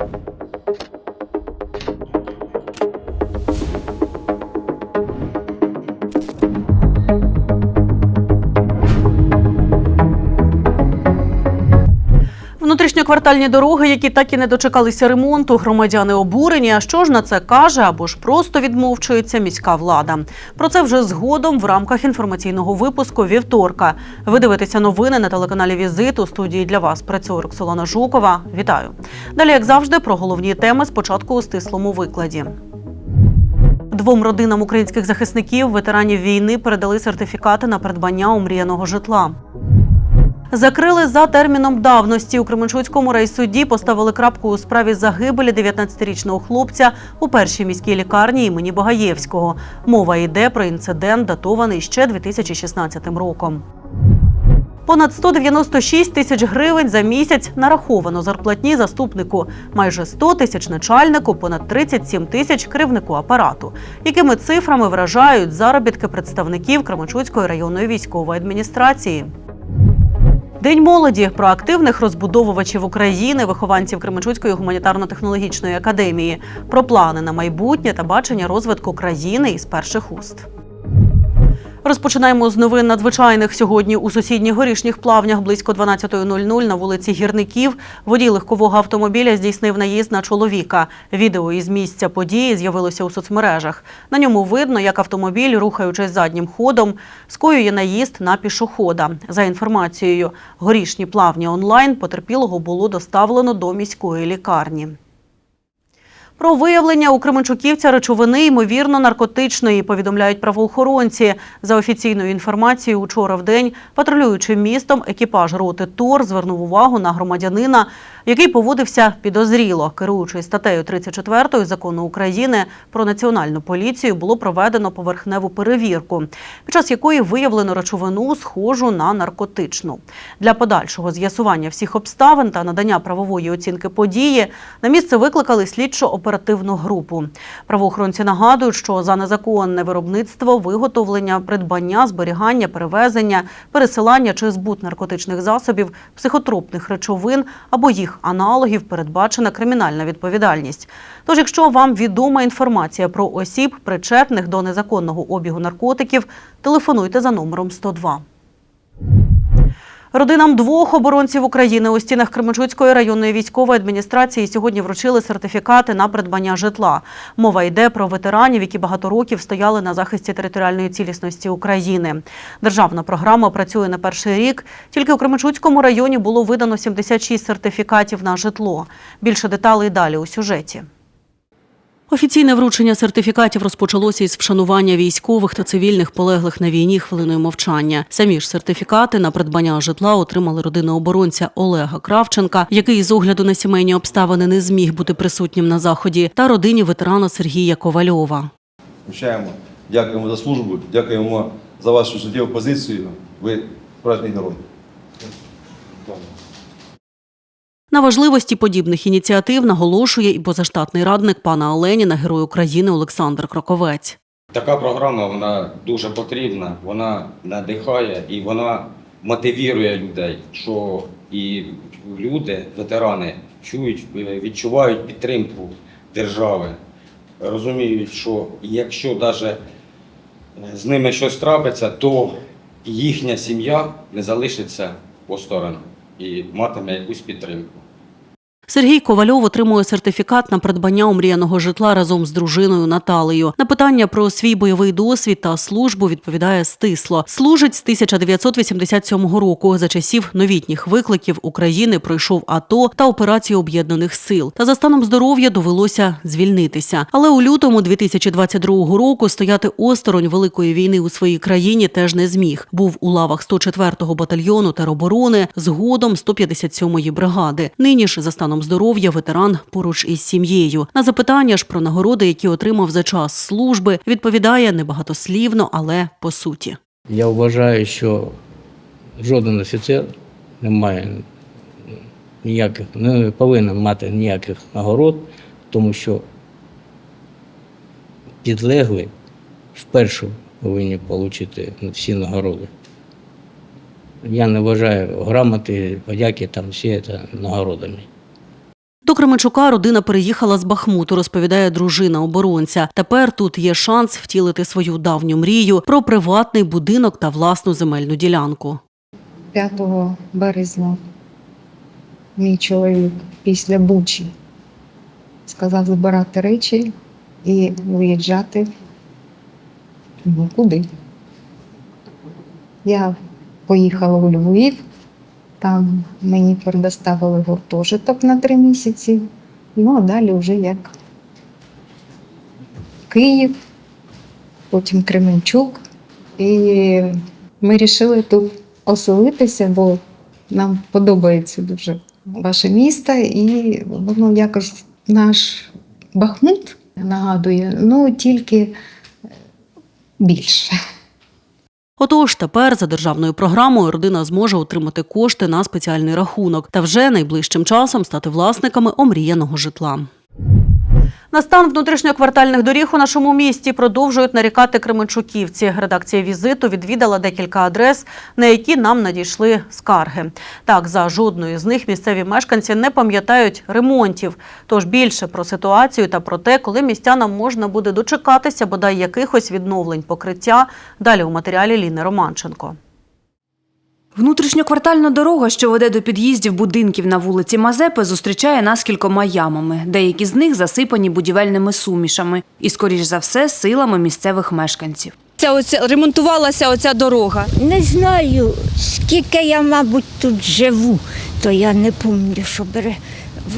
you Внутрішньоквартальні дороги, які так і не дочекалися ремонту, громадяни обурені. А що ж на це каже або ж просто відмовчується міська влада? Про це вже згодом в рамках інформаційного випуску вівторка. Ви дивитеся новини на телеканалі Візит. У студії для вас працює Роксолана Жукова. Вітаю. Далі, як завжди, про головні теми спочатку у стислому викладі. Двом родинам українських захисників, ветеранів війни, передали сертифікати на придбання омріяного житла. Закрили за терміном давності у Кременчуцькому райсуді. Поставили крапку у справі загибелі 19-річного хлопця у першій міській лікарні імені Багаєвського. Мова йде про інцидент, датований ще 2016 роком. Понад 196 тисяч гривень за місяць нараховано зарплатні заступнику, майже 100 тисяч начальнику, понад 37 тисяч керівнику апарату. Якими цифрами вражають заробітки представників Кременчуцької районної військової адміністрації? День молоді про активних розбудовувачів України, вихованців Кременчуцької гуманітарно-технологічної академії, про плани на майбутнє та бачення розвитку країни із перших уст. Розпочинаємо з новин надзвичайних сьогодні у сусідніх горішніх плавнях близько 12.00 на вулиці Гірників. Водій легкового автомобіля здійснив наїзд на чоловіка. Відео із місця події з'явилося у соцмережах. На ньому видно, як автомобіль, рухаючись заднім ходом, скоює наїзд на пішохода. За інформацією горішні плавні онлайн потерпілого було доставлено до міської лікарні. Про виявлення у Кременчуківця речовини, ймовірно, наркотичної, повідомляють правоохоронці. За офіційною інформацією, учора в день, патрулюючи містом, екіпаж роти ТОР звернув увагу на громадянина, який поводився підозріло. Керуючись статтею 34 закону України про національну поліцію, було проведено поверхневу перевірку, під час якої виявлено речовину, схожу на наркотичну. Для подальшого з'ясування всіх обставин та надання правової оцінки події на місце викликали слідчо-оперативну групу. Правоохоронці нагадують, що за незаконне виробництво, виготовлення, придбання, зберігання, перевезення, пересилання чи збут наркотичних засобів, психотропних речовин або їх аналогів передбачена кримінальна відповідальність. Тож, якщо вам відома інформація про осіб, причетних до незаконного обігу наркотиків, телефонуйте за номером 102. Родинам двох оборонців України у стінах Кременчуцької районної військової адміністрації сьогодні вручили сертифікати на придбання житла. Мова йде про ветеранів, які багато років стояли на захисті територіальної цілісності України. Державна програма працює на перший рік. Тільки у Кременчуцькому районі було видано 76 сертифікатів на житло. Більше деталей далі у сюжеті. Офіційне вручення сертифікатів розпочалося із вшанування військових та цивільних полеглих на війні хвилиною мовчання. Самі ж сертифікати на придбання житла отримали родина оборонця Олега Кравченка, який з огляду на сімейні обставини не зміг бути присутнім на заході, та родині ветерана Сергія Ковальова. Вручаємо, дякуємо за службу, дякуємо за вашу життєву позицію. Ви справжній герой. На важливості подібних ініціатив наголошує і позаштатний радник пана Оленіна, герой України Олександр Кроковець. Така програма вона дуже потрібна, вона надихає і вона мотивує людей, що і люди, ветерани, чують, відчувають підтримку держави, розуміють, що якщо навіть з ними щось трапиться, то їхня сім'я не залишиться осторонь і матиме якусь підтримку. Сергій Ковальов отримує сертифікат на придбання омріяного житла разом з дружиною Наталею. На питання про свій бойовий досвід та службу відповідає стисло. Служить з 1987 року. За часів новітніх викликів України пройшов АТО та операцію об'єднаних сил. Та за станом здоров'я довелося звільнитися. Але у лютому 2022 року стояти осторонь великої війни у своїй країні теж не зміг. Був у лавах 104-го батальйону тероборони, згодом 157-ї бригади. Нині ж за станом здоров'я ветеран поруч із сім'єю. На запитання ж про нагороди, які отримав за час служби, відповідає небагатослівно, але по суті. Я вважаю, що жоден офіцер не має ніяких, не повинен мати ніяких нагород, тому що підлеглі вперше повинні отримати всі нагороди. Я не вважаю грамоти, подяки там всі це нагородами. До Кременчука родина переїхала з Бахмуту, розповідає дружина оборонця. Тепер тут є шанс втілити свою давню мрію про приватний будинок та власну земельну ділянку. 5 березня мій чоловік після Бучі сказав збирати речі і виїжджати ну, куди. Я поїхала у Львів, там мені предоставили гуртожиток на три місяці. Ну, а далі вже як Київ, потім Кременчук. І ми вирішили тут оселитися, бо нам подобається дуже ваше місто, і воно якось наш Бахмут нагадує, ну тільки більше. Отож, тепер за державною програмою родина зможе отримати кошти на спеціальний рахунок та вже найближчим часом стати власниками омріяного житла. На стан внутрішньоквартальних доріг у нашому місті продовжують нарікати кременчуківці. Редакція візиту відвідала декілька адрес, на які нам надійшли скарги. Так, за жодною з них місцеві мешканці не пам'ятають ремонтів. Тож більше про ситуацію та про те, коли містянам можна буде дочекатися бодай якихось відновлень покриття. Далі у матеріалі Ліни Романченко. Внутрішньоквартальна дорога, що веде до під'їздів будинків на вулиці Мазепи, зустрічає нас кількома ямами. Деякі з них засипані будівельними сумішами і, скоріш за все, силами місцевих мешканців. Це оце ремонтувалася оця дорога. Не знаю, скільки я, мабуть, тут живу, то я не пам'ятаю, щоб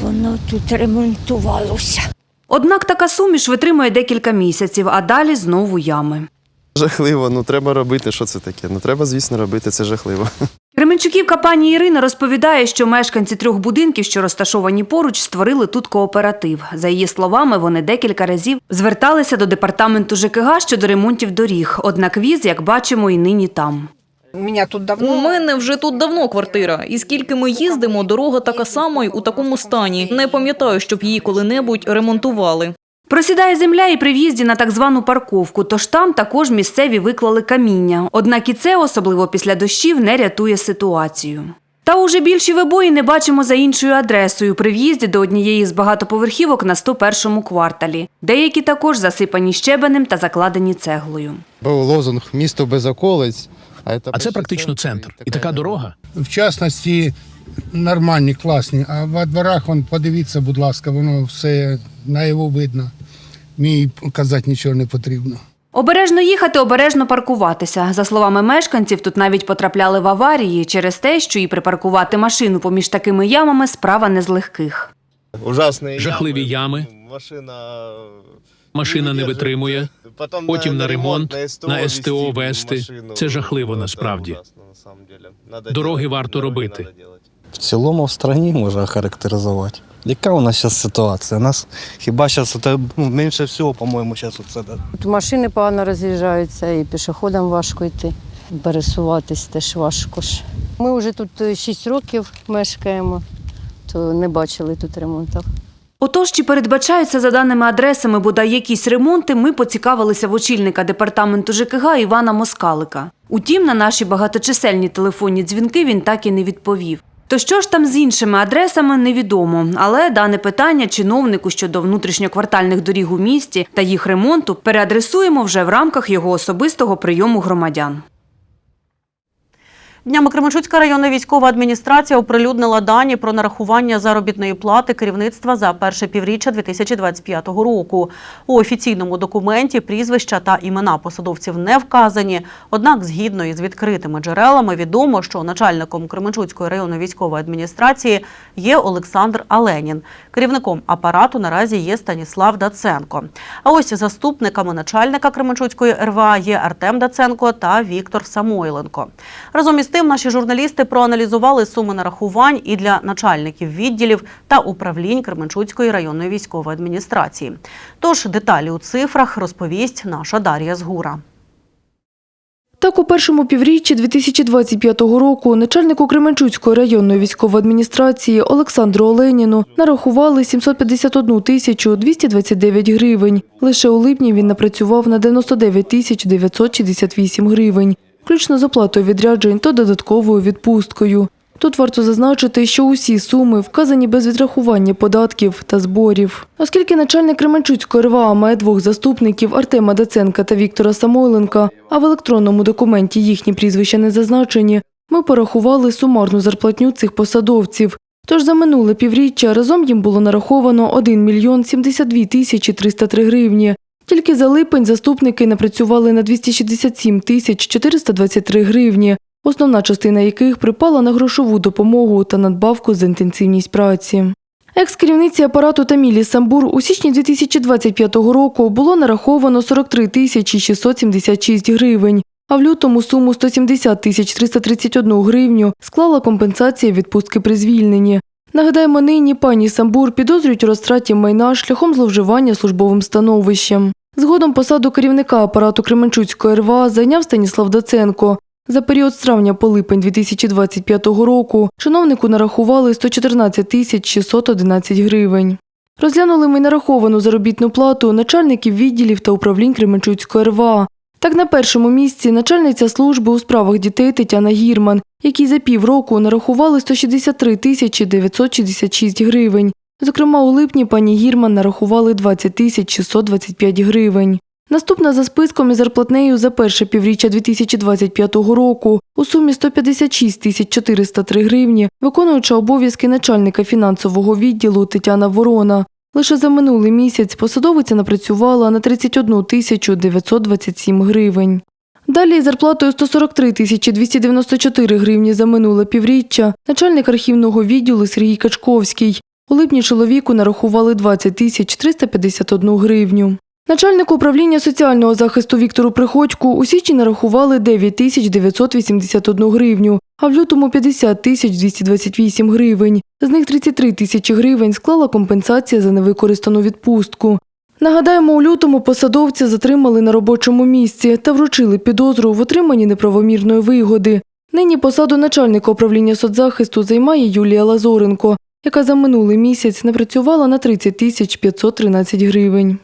воно тут ремонтувалося. Однак така суміш витримує декілька місяців, а далі знову ями. Жахливо, ну треба робити, що це таке. Ну треба, звісно, робити, це жахливо. Кременчуківка пані Ірина розповідає, що мешканці трьох будинків, що розташовані поруч, створили тут кооператив. За її словами, вони декілька разів зверталися до департаменту ЖКГ щодо ремонтів доріг. Однак віз, як бачимо, і нині там. У мене вже тут давно квартира, і скільки ми їздимо, дорога така сама й у такому стані. Не пам'ятаю, щоб її коли-небудь ремонтували. Просідає земля і при в'їзді на так звану парковку, тож там також місцеві виклали каміння. Однак і це, особливо після дощів, не рятує ситуацію. Та уже більші вибої не бачимо за іншою адресою при в'їзді до однієї з багатоповерхівок на 101-му кварталі. Деякі також засипані щебенем та закладені цеглою. Був лозунг місто без околиць. А це, практично центр. І така дорога. в частності нормальні, класні. А во дворах, вон, подивіться, будь ласка, воно все наяву видно. Мені казати нічого не потрібно. Обережно їхати, обережно паркуватися. За словами мешканців, тут навіть потрапляли в аварії через те, що і припаркувати машину поміж такими ямами справа не з легких. Ужасні Жахливі ями. Машина, Машина не витримує. Потім на ремонт, на СТО вести. Це жахливо насправді. Дороги варто робити. В цілому в країні можна характеризувати. Яка у нас зараз ситуація? Нас хіба зараз це ну, менше всього, по-моєму, зараз оце. Тут машини погано роз'їжджаються, і пішоходам важко йти. Пересуватись теж важко ж. Ми вже тут 6 років мешкаємо, то не бачили тут ремонтів. Отож, чи передбачаються за даними адресами бодай якісь ремонти, ми поцікавилися в очільника департаменту ЖКГ Івана Москалика. Утім, на наші багаточисельні телефонні дзвінки він так і не відповів. То що ж там з іншими адресами, невідомо. Але дане питання чиновнику щодо внутрішньоквартальних доріг у місті та їх ремонту переадресуємо вже в рамках його особистого прийому громадян. Днями Кременчуцька районна військова адміністрація оприлюднила дані про нарахування заробітної плати керівництва за перше півріччя 2025 року. У офіційному документі прізвища та імена посадовців не вказані. Однак, згідно із відкритими джерелами, відомо, що начальником Кременчуцької районної військової адміністрації є Олександр Аленін. Керівником апарату наразі є Станіслав Даценко. А ось заступниками начальника Кременчуцької РВА є Артем Даценко та Віктор Самойленко. Разом із тим, наші журналісти проаналізували суми нарахувань і для начальників відділів та управлінь Кременчуцької районної військової адміністрації. Тож деталі у цифрах розповість наша Дар'я Згура. Так, у першому півріччі 2025 року начальнику Кременчуцької районної військової адміністрації Олександру Оленіну нарахували 751 тисячу 229 гривень. Лише у липні він напрацював на 99 тисяч 968 гривень, включно з оплатою відряджень та додатковою відпусткою. Тут варто зазначити, що усі суми вказані без відрахування податків та зборів. Оскільки начальник Кременчуцької РВА має двох заступників Артема Даценка та Віктора Самойленка, а в електронному документі їхні прізвища не зазначені, ми порахували сумарну зарплатню цих посадовців. Тож за минуле півріччя разом їм було нараховано 1 мільйон 72 тисячі 303 гривні. Тільки за липень заступники напрацювали на 267 тисяч 423 гривні, основна частина яких припала на грошову допомогу та надбавку за інтенсивність праці. Екс-керівниці апарату Тамілі Самбур у січні 2025 року було нараховано 43 тисячі 676 гривень, а в лютому суму 170 тисяч 331 гривню склала компенсація відпустки при звільненні. Нагадаємо, нині пані Самбур підозрюють у розтраті майна шляхом зловживання службовим становищем. Згодом посаду керівника апарату Кременчуцької РВА зайняв Станіслав Даценко. За період з травня по липень 2025 року чиновнику нарахували 114 тисяч 611 гривень. Розглянули ми нараховану заробітну плату начальників відділів та управлінь Кременчуцької РВА. Так на першому місці начальниця служби у справах дітей Тетяна Гірман, якій за півроку нарахували 163 тисячі 966 гривень. Зокрема, у липні пані Гірман нарахували 20 тисяч 625 гривень. Наступна за списком із зарплатнею за перше півріччя 2025 року у сумі 156 тисяч 403 гривні, виконуюча обов'язки начальника фінансового відділу Тетяна Ворона. Лише за минулий місяць посадовиця напрацювала на 31 тисячу 927 гривень. Далі зарплатою 143 тисячі 294 гривні за минуле півріччя начальник архівного відділу Сергій Качковський. У липні чоловіку нарахували 20 тисяч 351 гривню. Начальнику управління соціального захисту Віктору Приходьку у січні нарахували 9 тисяч 981 гривню, а в лютому 50 тисяч 228 гривень. З них 33 тисячі гривень склала компенсація за невикористану відпустку. Нагадаємо, у лютому посадовця затримали на робочому місці та вручили підозру в отриманні неправомірної вигоди. Нині посаду начальника управління соцзахисту займає Юлія Лазоренко, яка за минулий місяць напрацювала на 30 тисяч 513 гривень.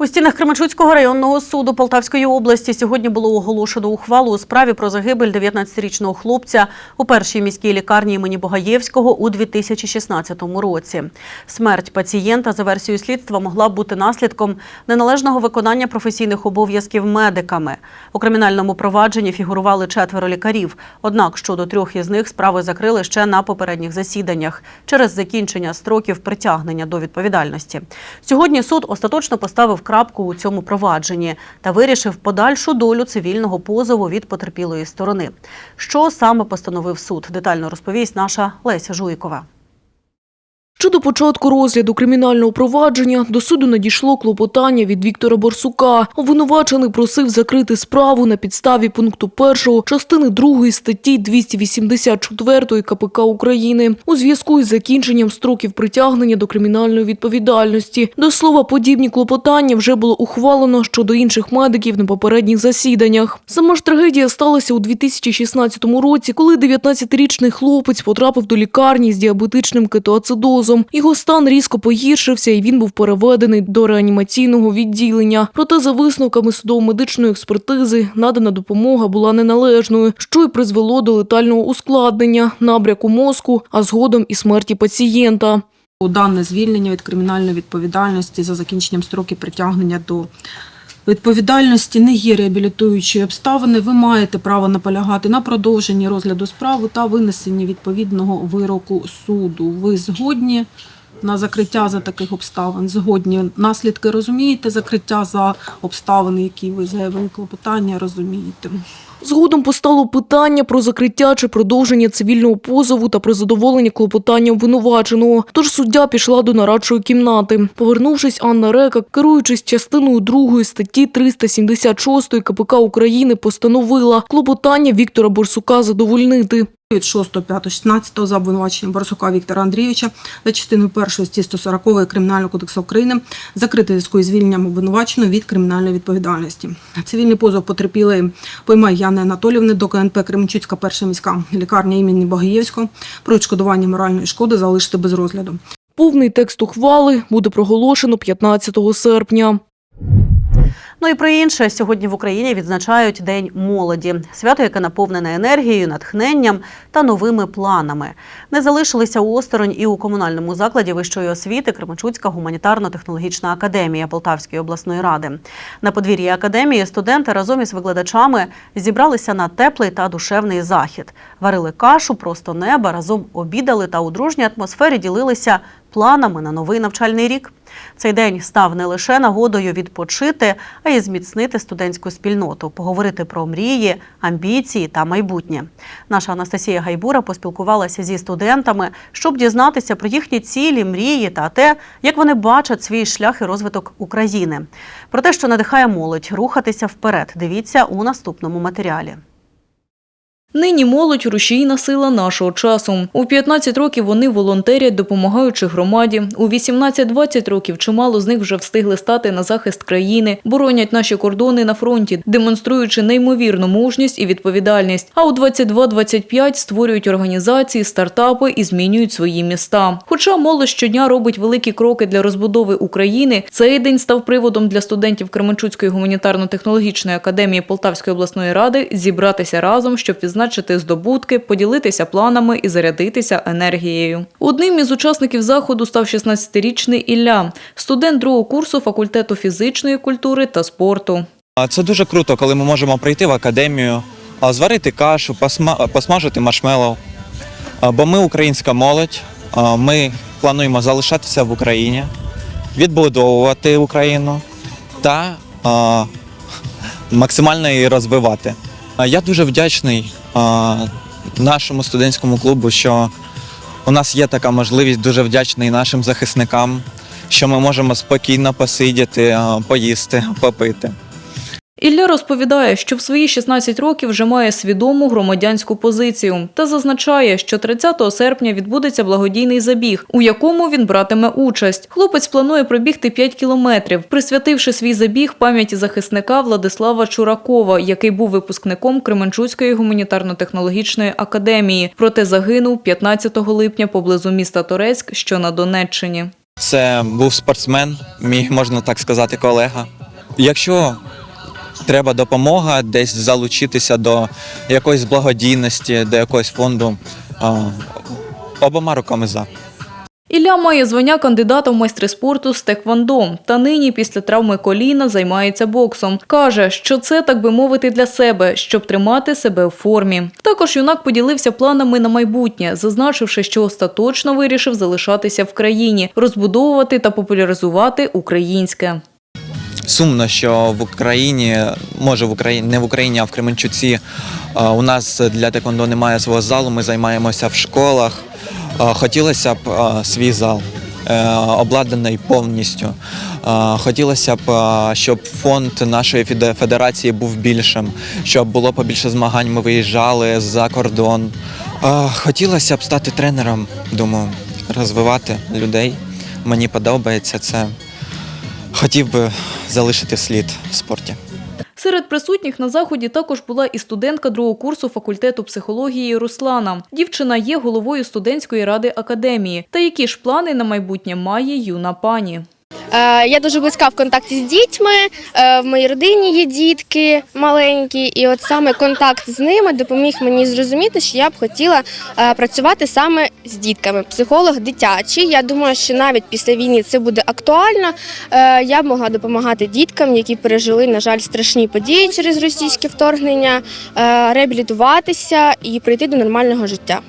У стінах Кременчуцького районного суду Полтавської області сьогодні було оголошено ухвалу у справі про загибель 19-річного хлопця у першій міській лікарні імені Богаєвського у 2016 році. Смерть пацієнта за версією слідства могла бути наслідком неналежного виконання професійних обов'язків медиками. У кримінальному провадженні фігурували четверо лікарів. Однак щодо трьох із них справи закрили ще на попередніх засіданнях через закінчення строків притягнення до відповідальності. Сьогодні суд остаточно поставив крапку у цьому провадженні та вирішив подальшу долю цивільного позову від потерпілої сторони. Що саме постановив суд? Детально розповість наша Леся Жуйкова. Щодо початку розгляду кримінального провадження до суду надійшло клопотання від Віктора Борсука. Обвинувачений просив закрити справу на підставі пункту 1 частини 2 статті 284 КПК України у зв'язку із закінченням строків притягнення до кримінальної відповідальності. До слова, подібні клопотання вже було ухвалено щодо інших медиків на попередніх засіданнях. Сама ж трагедія сталася у 2016 році, коли 19-річний хлопець потрапив до лікарні з діабетичним кетоацидозом. Його стан різко погіршився, і він був переведений до реанімаційного відділення. Проте, за висновками судово-медичної експертизи, надана допомога була неналежною, що й призвело до летального ускладнення, набряку мозку, а згодом і смерті пацієнта. Дане звільнення від кримінальної відповідальності за закінченням строків притягнення до відповідальності не є реабілітуючої обставини. Ви маєте право наполягати на продовженні розгляду справи та винесенні відповідного вироку суду. Ви згодні на закриття за таких обставин? Згодні наслідки розумієте? Закриття за обставини, які ви заявили клопотання, розумієте. Згодом постало питання про закриття чи продовження цивільного позову та про задоволення клопотання обвинуваченого. Тож суддя пішла до нарадчої кімнати. Повернувшись, Анна Река, керуючись частиною 2 статті 376 КПК України, постановила клопотання Віктора Борсука задовольнити. Від 6, 5, 16 за обвинуваченням Борсука Віктора Андрійовича за частиною 1 статті 140 Кримінального кодексу України закрити зв'язку із звільненням обвинуваченого від кримінальної відповідальності. Цивільний позов потерпілої поймай Яни Анатолівни до КНП Кременчуцька перша міська лікарня імені Богоєвського про відшкодування моральної шкоди залишити без розгляду. Повний текст ухвали буде проголошено 15 серпня. Ну і про інше сьогодні в Україні відзначають День молоді, свято, яке наповнене енергією, натхненням та новими планами. Не залишилися осторонь і у комунальному закладі вищої освіти Кременчуцька гуманітарно-технологічна академія Полтавської обласної ради. На подвір'ї академії студенти разом із викладачами зібралися на теплий та душевний захід. Варили кашу, просто неба, разом обідали та у дружній атмосфері ділилися планами на новий навчальний рік. Цей день став не лише нагодою відпочити, а й зміцнити студентську спільноту, поговорити про мрії, амбіції та майбутнє. Наша Анастасія Гайбура поспілкувалася зі студентами, щоб дізнатися про їхні цілі, мрії та те, як вони бачать свій шлях і розвиток України. Про те, що надихає молодь рухатися вперед. Дивіться у наступному матеріалі. Нині молодь рушійна сила нашого часу. У 15 років вони волонтерять, допомагаючи громаді. У 18-20 років чимало з них вже встигли стати на захист країни, боронять наші кордони на фронті, демонструючи неймовірну мужність і відповідальність. А у 22-25 створюють організації, стартапи і змінюють свої міста. Хоча молодь щодня робить великі кроки для розбудови України, цей день став приводом для студентів Кременчуцької гуманітарно-технологічної академії Полтавської обласної ради зібратися разом, щоб відзначити здобутки, поділитися планами і зарядитися енергією. Одним із учасників заходу став 16-річний Ілля, студент другого курсу факультету фізичної культури та спорту. Це дуже круто, коли ми можемо прийти в академію, зварити кашу, посма- посмажити маршмеллоу. Бо ми українська молодь, ми плануємо залишатися в Україні, відбудовувати Україну та максимально її розвивати. Я дуже вдячний нашому студентському клубу, що у нас є така можливість, дуже вдячний нашим захисникам, що ми можемо спокійно посидіти, поїсти, попити. Ілля розповідає, що в свої 16 років вже має свідому громадянську позицію та зазначає, що 30 серпня відбудеться благодійний забіг, у якому він братиме участь. Хлопець планує пробігти 5 кілометрів, присвятивши свій забіг пам'яті захисника Владислава Чуракова, який був випускником Кременчуцької гуманітарно-технологічної академії, проте загинув 15 липня поблизу міста Торецьк, що на Донеччині. Це був спортсмен, мій, можна так сказати, колега. Якщо треба допомога, десь залучитися до якоїсь благодійності, до якогось фонду, обома руками за. Ілля має звання кандидата в майстри спорту з теквондо, та нині після травми коліна займається боксом. Каже, що це, так би мовити, для себе, щоб тримати себе в формі. Також юнак поділився планами на майбутнє, зазначивши, що остаточно вирішив залишатися в країні, розбудовувати та популяризувати українське. Сумно, що в Україні, може в Україні, не в Україні, а в Кременчуці, у нас для теквондо немає свого залу, ми займаємося в школах. Хотілося б свій зал е, обладнаний повністю. Хотілося б, щоб фонд нашої феде- федерації був більшим, щоб було побільше змагань. Ми виїжджали за кордон. Хотілося б стати тренером, думаю, розвивати людей. Мені подобається це. Хотів би залишити слід в спорті. Серед присутніх на заході також була і студентка другого курсу факультету психології Руслана. Дівчина є головою студентської ради академії. Та які ж плани на майбутнє має юна пані? Е, Я дуже близька в контакті з дітьми. Е, В моїй родині є дітки маленькі, і от саме контакт з ними допоміг мені зрозуміти, що я б хотіла е, працювати саме з дітками. Психолог дитячий. Я думаю, що навіть після війни це буде актуально. Я б могла допомагати діткам, які пережили, на жаль, страшні події через російське вторгнення, реабілітуватися і прийти до нормального життя.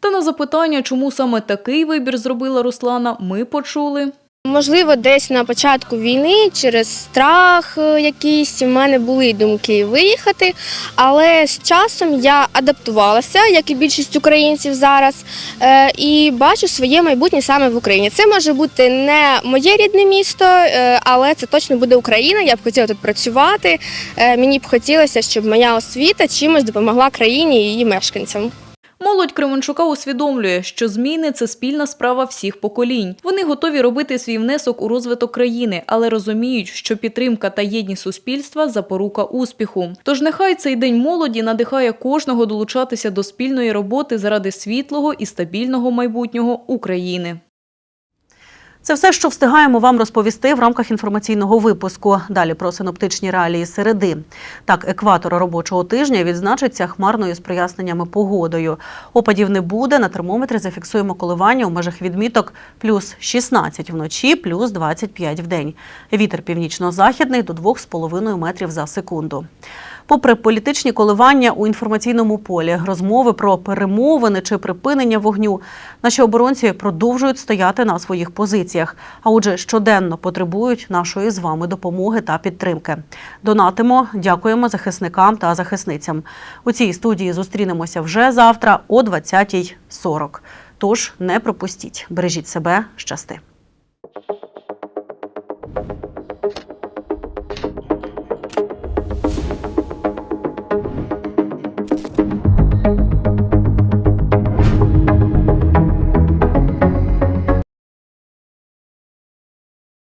Та на запитання, чому саме такий вибір зробила Руслана, ми почули. Можливо, десь на початку війни через страх е, якийсь в мене були думки виїхати, але з часом я адаптувалася, як і більшість українців зараз, е, і бачу своє майбутнє саме в Україні. Це може бути не моє рідне місто, е, але це точно буде Україна. Я б хотіла тут працювати. Мені б хотілося, щоб моя освіта чимось допомогла країні і її мешканцям. Молодь Кременчука усвідомлює, що зміни це спільна справа всіх поколінь. Вони готові робити свій внесок у розвиток країни, але розуміють, що підтримка та єдність суспільства запорука успіху. Тож нехай цей день молоді надихає кожного долучатися до спільної роботи заради світлого і стабільного майбутнього України. Це все, що встигаємо вам розповісти в рамках інформаційного випуску. Далі про синоптичні реалії середи. Так, екватор робочого тижня відзначиться хмарною з проясненнями погодою. Опадів не буде. На термометрі зафіксуємо коливання у межах відміток плюс 16 вночі, плюс 25 в день. Вітер північно-західний до 2,5 метрів за секунду. Попри політичні коливання у інформаційному полі, розмови про перемовини чи припинення вогню, наші оборонці продовжують стояти на своїх позиціях, а отже, щоденно потребують нашої з вами допомоги та підтримки. Донатимо, дякуємо захисникам та захисницям. У цій студії зустрінемося вже завтра о 20.40. Тож не пропустіть, бережіть себе, щасти.